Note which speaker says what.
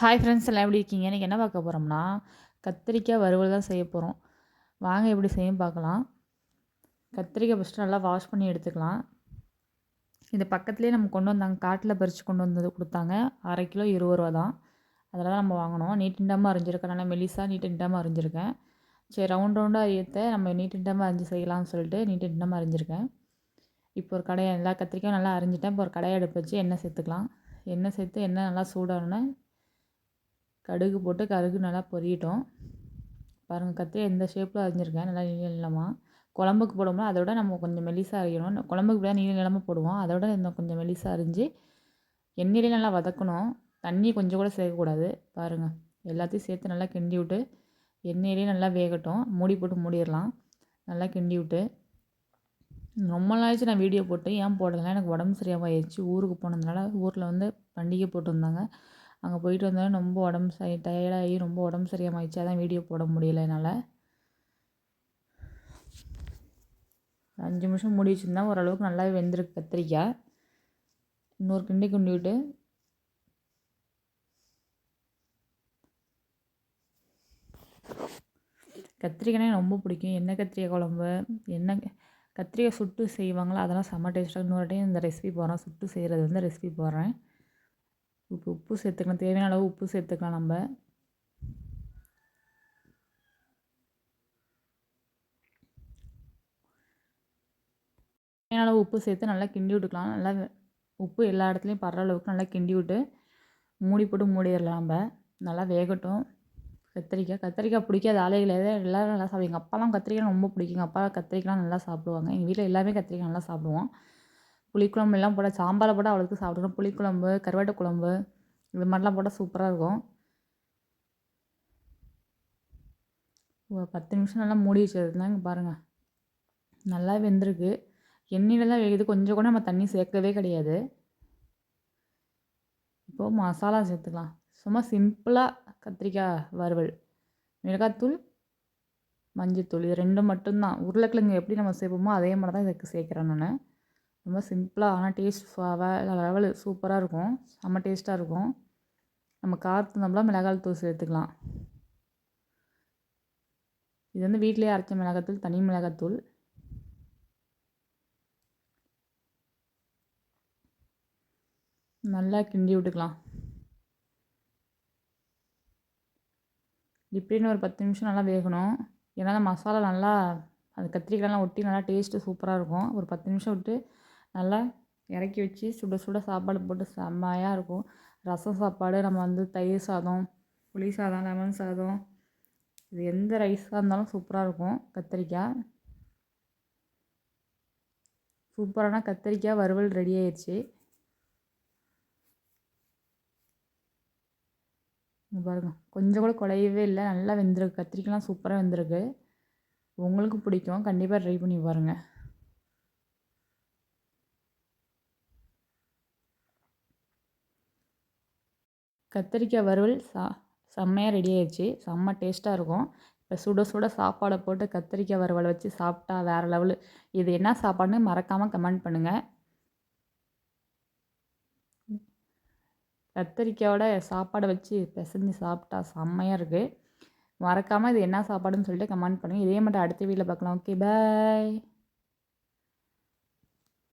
Speaker 1: Hi friends எல்லாம் எப்படி இருக்கீங்க? இன்றைக்கி என்ன பார்க்க போகிறோம்னா கத்திரிக்காய் வறுவல் தான் செய்ய போகிறோம் வாங்க எப்படி செய்யும் பார்க்கலாம். கத்திரிக்காய் ஃபஸ்ட்டு நல்லா வாஷ் பண்ணி எடுத்துக்கலாம். இது பக்கத்துலேயே நம்ம கொண்டு வந்தாங்க காட்டில் பறித்து கொண்டு வந்தது கொடுத்தாங்க. அரை கிலோ இருபது ரூபா தான். அதில் தான் நம்ம வாங்கினோம் நீட்டிண்டாமல் அரைஞ்சிருக்கேன். நல்லா மெலிசாக நீட்டிண்டாமல் அரைஞ்சிருக்கேன். சரி ரவுண்ட் ரவுண்டாக ஏற்ற நம்ம நீட்டிண்டாமல் அரிஞ்சு செய்யலாம்னு சொல்லிட்டு நீட்டிண்டாமல் அரைஞ்சிருக்கேன். இப்போ ஒரு கடையை எல்லா கத்திரிக்காயும் நல்லா அரிஞ்சிட்டேன். இப்போ ஒரு கடையை எடுப்பு வச்சு எண்ணெய் சேர்த்துக்கலாம். எண்ணெய் சேர்த்து எண்ணெய் நல்லா சூடானோன்னே கடுகு போட்டு கடுகு நல்லா பொரியட்டும். பாருங்கள் கத்திரி எந்த ஷேப்பில் அரைஞ்சிருக்கேன் நல்லா நீள நீளமாக குழம்புக்கு போடும்போது அதை விட நம்ம கொஞ்சம் மெலிசாக அரைக்கணும் குழம்புக்கு தான் நீள நீளமாக போடுவோம். அதை விட இன்னும் கொஞ்சம் மெலிசாக அரிஞ்சு எண்ணெயிலே நல்லா வதக்கணும். தண்ணி கொஞ்சம் கூட சேர்க்கக்கூடாது பாருங்கள் எல்லாத்தையும் சேர்த்து நல்லா கிண்டி விட்டு எண்ணெயிலே நல்லா வேகட்டும். மூடி போட்டு மூடிடலாம். நல்லா கிண்டி விட்டு. ரொம்ப நாளாச்சு நான் வீடியோ போட்டு ஏன் போடலாம் எனக்கு உடம்பு சரியாக ஆயிடுச்சு. ஊருக்கு போனதுனால ஊரில் வந்து பண்டிகை போட்டிருந்தாங்க. அங்கே போயிட்டு வந்தோடனே ரொம்ப உடம்பு சரி டயர்டாகி ரொம்ப உடம்பு சரியாக ஆயிடுச்சு அதான் வீடியோ போட முடியல என்னால். அஞ்சு நிமிஷம் மூடி வச்சுருந்தா ஓரளவுக்கு நல்லாவே வெந்திருக்கு கத்திரிக்காய் இன்னொரு கிண்டி கிண்டி விட்டு கத்திரிக்காய் ரொம்ப பிடிக்கும். என்ன கத்திரிக்காய் குழம்பு? என்ன கத்திரிக்காய் சுட்டு செய்வாங்களோ அதெல்லாம் செம்ம டேஸ்ட்டாக இன்னொரு டைம் இந்த ரெசிபி போடுறேன். சுட்டு செய்கிறது வந்து ரெசிபி போடுறேன். இப்போ உப்பு சேர்த்துக்கலாம். தேவையான அளவு உப்பு சேர்த்துக்கலாம் நம்ம. தேவையான அளவு உப்பு சேர்த்து நல்லா கிண்டி விட்டுக்கலாம். நல்லா உப்பு எல்லா இடத்துலையும் படுற அளவுக்கு நல்லா கிண்டி விட்டு மூடி போட்டு மூடிடலாம் நம்ம. நல்லா வேகட்டும். கத்திரிக்காய் கத்திரிக்காய் பிடிக்காத ஆலைகள் எல்லோரும் நல்லா சாப்பிடுவோம் எங்கள் அப்பாலாம் கத்திரிக்காய் ரொம்ப பிடிக்கும். எங்கள் அப்பா கத்திரிக்காய்லாம் நல்லா சாப்பிடுவாங்க. எங்கள் வீட்டில் எல்லாமே கத்திரிக்காய் நல்லா சாப்பிடுவோம். புளிக்குழம்பு எல்லாம் போட்டால் சாம்பாரை போட அவ்வளோக்கு சாப்பிடணும். புளிக்குழம்பு கருவாட்டு குழம்பு இது மாதிரிலாம் போட்டால் சூப்பராக இருக்கும். ஒரு பத்து நிமிஷம் நல்லா மூடி வச்சுருந்தாங்க பாருங்கள் நல்லா வெந்திருக்கு. எண்ணெயில் தான் வேகுது. கொஞ்சம் கூட நம்ம தண்ணி சேர்க்கவே கிடையாது. இப்போது மசாலா சேர்த்துக்கலாம். சும்மா சிம்பிளாக கத்திரிக்காய் வறுவல் மிளகாத்தூள் மஞ்சத்தூள் இது ரெண்டும் மட்டும்தான். உருளைக்கிழங்கு எப்படி நம்ம சேர்ப்போமோ அதே மாதிரி தான் இதுக்கு சேர்க்குறேன் நான். ரொம்ப சிம்பிளாக ஆனால் டேஸ்ட் லெவல் லெவலு சூப்பராக இருக்கும். செம்ம டேஸ்ட்டாக இருக்கும். நம்ம காரத்து மிளகாய் தூள் சேர்த்துக்கலாம். இது வந்து வீட்டிலே அரைச்ச மிளகாத்தூள் தனி மிளகாத்தூள் நல்லா கிண்டி விட்டுக்கலாம். இப்படின்னு ஒரு பத்து நிமிஷம் நல்லா வேகணும். ஏன்னா மசாலா நல்லா அந்த கத்திரிக்காயெலாம் ஒட்டி நல்லா டேஸ்ட்டு சூப்பராக இருக்கும். ஒரு பத்து நிமிஷம் விட்டு நல்லா இறக்கி வச்சு சுட சுட சாப்பாடு போட்டு செம்மையாக இருக்கும். ரசம் சாப்பாடு நம்ம வந்து தயிர் சாதம் புளி சாதம் லெமன் சாதம். இது எந்த ரைஸாக இருந்தாலும் சூப்பராக இருக்கும். கத்திரிக்காய். சூப்பரான கத்திரிக்காய் வறுவல் ரெடி ஆயிடுச்சு பாருங்க. கொஞ்சம் கூட குறையவே இல்லை. நல்லா வெந்திருக்கு. கத்திரிக்காய்லாம் சூப்பராக வெந்திருக்கு. உங்களுக்கு பிடிக்கும். கண்டிப்பாக ட்ரை பண்ணி பாருங்கள் கத்திரிக்காய் வறுவல் சா செம்மையாக ரெடி ஆயிடுச்சு. செம்ம டேஸ்ட்டாக இருக்கும். இப்போ சுட சுட சாப்பாடை போட்டு கத்திரிக்காய் வறுவலை வச்சு சாப்பிட்டா வேறு லெவலு இது என்ன சாப்பாடுன்னு மறக்காமல் கமெண்ட் பண்ணுங்கள் கத்திரிக்காயோட சாப்பாடை வச்சு பிசைஞ்சு சாப்பிட்டா செம்மையாக இருக்குது மறக்காமல் இது என்ன சாப்பாடுன்னு சொல்லிட்டு கமெண்ட் பண்ணுங்கள் இதே மட்டும் அடுத்த வீட்டில் பார்க்கலாம். Okay bye